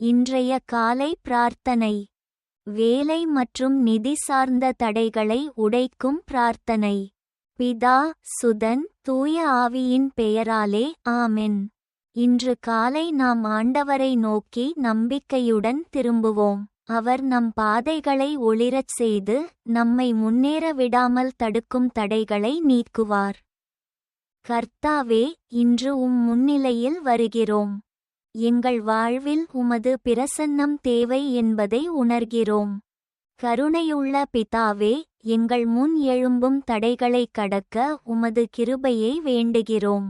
இன்றைய காலை பிரார்த்தனை. வேலை மற்றும் நிதி சார்ந்த தடைகளை உடைக்கும் பிரார்த்தனை. பிதா சுதன் தூய ஆவியின் பெயராலே ஆமென். இன்று காலை நாம் ஆண்டவரை நோக்கி நம்பிக்கையுடன் திரும்புவோம். அவர் நம் பாதைகளை ஒளிரச் செய்து நம்மை முன்னேற விடாமல் தடுக்கும் தடைகளை நீக்குவார். கர்த்தாவே இன்று உம் முன்னிலையில் வருகிறோம். எங்கள் வாழ்வில் உமது பிரசன்னம் தேவை என்பதை உணர்கிறோம். கருணையுள்ள பிதாவே எங்கள் முன் எழும்பும் தடைகளைக் கடக்க உமது கிருபையை வேண்டுகிறோம்.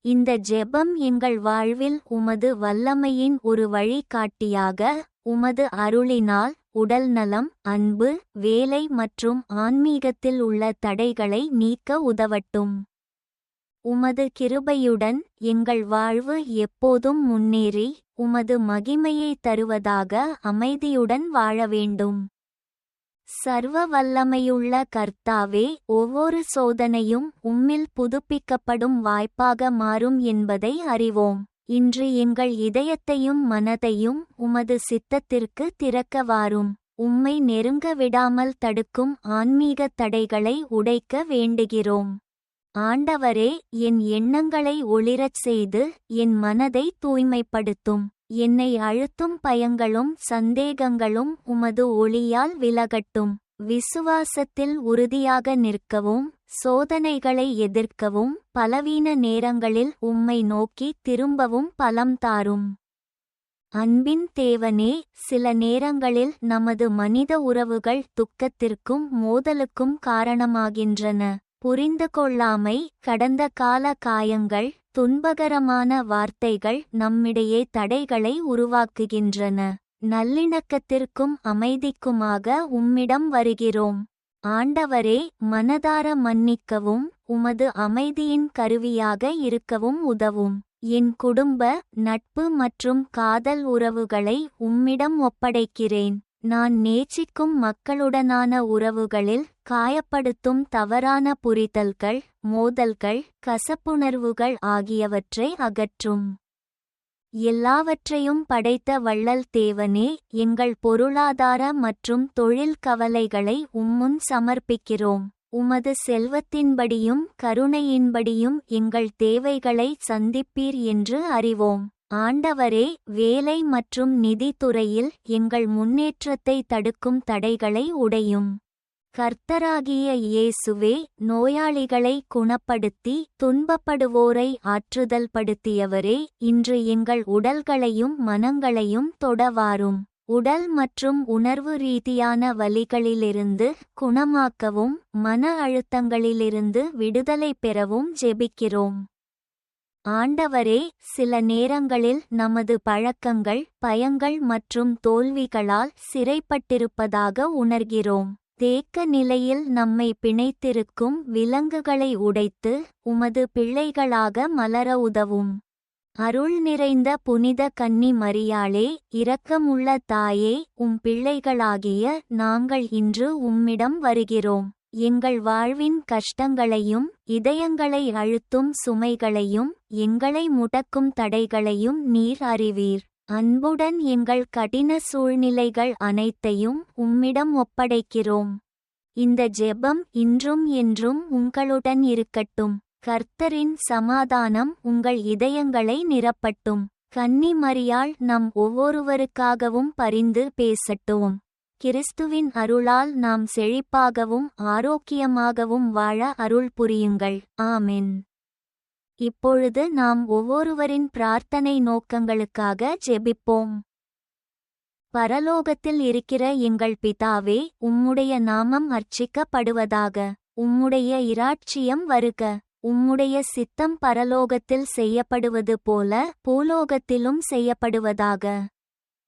இந்த ஜெபம் எங்கள் வாழ்வில் உமது வல்லமையின் ஒரு வழிகாட்டியாக உமது அருளினால் உடல்நலம் அன்பு வேலை மற்றும் ஆன்மீகத்தில் உள்ள தடைகளை நீக்க உதவட்டும். உமது கிருபையுடன் எங்கள் வாழ்வு எப்போதும் முன்னேறி உமது மகிமையை தருவதாக அமைதியுடன் வாழ வேண்டும். சர்வ வல்லமையுள்ள கர்த்தாவே ஒவ்வொரு சோதனையும் உம்மில் புதுப்பிக்கப்படும் வாய்ப்பாக மாறும் என்பதை அறிவோம். இன்று எங்கள் இதயத்தையும் மனதையும் உமது சித்தத்திற்கு திறக்க வாரும். உம்மை நெருங்க விடாமல் தடுக்கும் ஆன்மீக தடைகளை உடைக்க வேண்டுகிறோம். ஆண்டவரே என் எண்ணங்களை ஒளிரச் செய்து என் மனதை தூய்மைப்படுத்தும். என்னை அழுத்தும் பயங்களும் சந்தேகங்களும் உமது ஒளியால் விலகட்டும். விசுவாசத்தில் உறுதியாக நிற்கவும் சோதனைகளை எதிர்க்கவும் பலவீன நேரங்களில் உம்மை நோக்கி திரும்பவும் பலம் தாரும். அன்பின் தேவனே சில நேரங்களில் நமது மனித உறவுகள் துக்கத்திற்கும் மோதலுக்கும் காரணமாகின்றன. புரிந்து கொள்ளாமை கடந்த கால காயங்கள் துன்பகரமான வார்த்தைகள் நம்மிடையே தடைகளை உருவாக்குகின்றன. நல்லிணக்கத்திற்கும் அமைதிக்குமாக உம்மிடம் வருகிறோம். ஆண்டவரே மனதார மன்னிக்கவும் உமது அமைதியின் கருவியாக இருக்கவும் உதவும். என் குடும்ப நட்பு மற்றும் காதல் உறவுகளை உம்மிடம் ஒப்படைக்கிறேன். நான் நேசிக்கும் மக்களுடனான உறவுகளில் காயப்படுத்தும் தவறான புரிதல்கள் மோதல்கள் கசப்புணர்வுகள் ஆகியவற்றை அகற்றும். எல்லாவற்றையும் படைத்த வள்ளல் தேவனே எங்கள் பொருளாதார மற்றும் தொழில் கவலைகளை உம்முன் சமர்ப்பிக்கிறோம். உமது செல்வத்தின்படியும் கருணையின்படியும் எங்கள் தேவைகளை சந்திப்பீர் என்று அறிவோம். ஆண்டவரே வேலை மற்றும் நிதித்துறையில் எங்கள் முன்னேற்றத்தை தடுக்கும் தடைகளை உடையும். கர்த்தராகிய இயேசுவே நோயாளிகளை குணப்படுத்தி துன்பப்படுவோரை ஆற்றுதல் படுத்தியவரே இன்று எங்கள் உடல்களையும் மனங்களையும் தொடவாரும். உடல் மற்றும் உணர்வு ரீதியான வலிகளிலிருந்து குணமாக்கவும் மன அழுத்தங்களிலிருந்து விடுதலை பெறவும் ஜெபிக்கிறோம். ஆண்டவரே சில நேரங்களில் நமது பழக்கங்கள் பயங்கள் மற்றும் தோல்விகளால் சிறைப்பட்டிருப்பதாக உணர்கிறோம். தேக்க நிலையில் நம்மை பிணைத்திருக்கும் விலங்குகளை உடைத்து உமது பிள்ளைகளாக மலர உதவும். அருள் நிறைந்த புனித கன்னி மரியாளே இரக்கமுள்ள தாயே உம் பிள்ளைகளாகிய நாங்கள் இன்று உம்மிடம் வருகிறோம். எங்கள் வாழ்வின் கஷ்டங்களையும் இதயங்களை அழுத்தும் சுமைகளையும் எங்களை முடக்கும் தடைகளையும் நீர் அறிவீர். அன்புடன் எங்கள் கடின சூழ்நிலைகள் அனைத்தையும் உம்மிடம் ஒப்படைக்கிறோம். இந்த ஜெபம் இன்றும் என்றும் உங்களுடன் இருக்கட்டும். கர்த்தரின் சமாதானம் உங்கள் இதயங்களை நிரப்பட்டும். கன்னி மரியாள் நம் ஒவ்வொருவருக்காகவும் பரிந்து பேசட்டும். கிறிஸ்துவின் அருளால் நாம் செழிப்பாகவும் ஆரோக்கியமாகவும் வாழ அருள் புரியுங்கள். ஆமென். இப்பொழுது நாம் ஒவ்வொருவரின் பிரார்த்தனை நோக்கங்களுக்காக ஜெபிப்போம். பரலோகத்தில் இருக்கிற எங்கள் பிதாவே உம்முடைய நாமம் அர்ச்சிக்கப்படுவதாக உம்முடைய இராட்சியம் வருக. உம்முடைய சித்தம் பரலோகத்தில் செய்யப்படுவது போல பூலோகத்திலும் செய்யப்படுவதாக.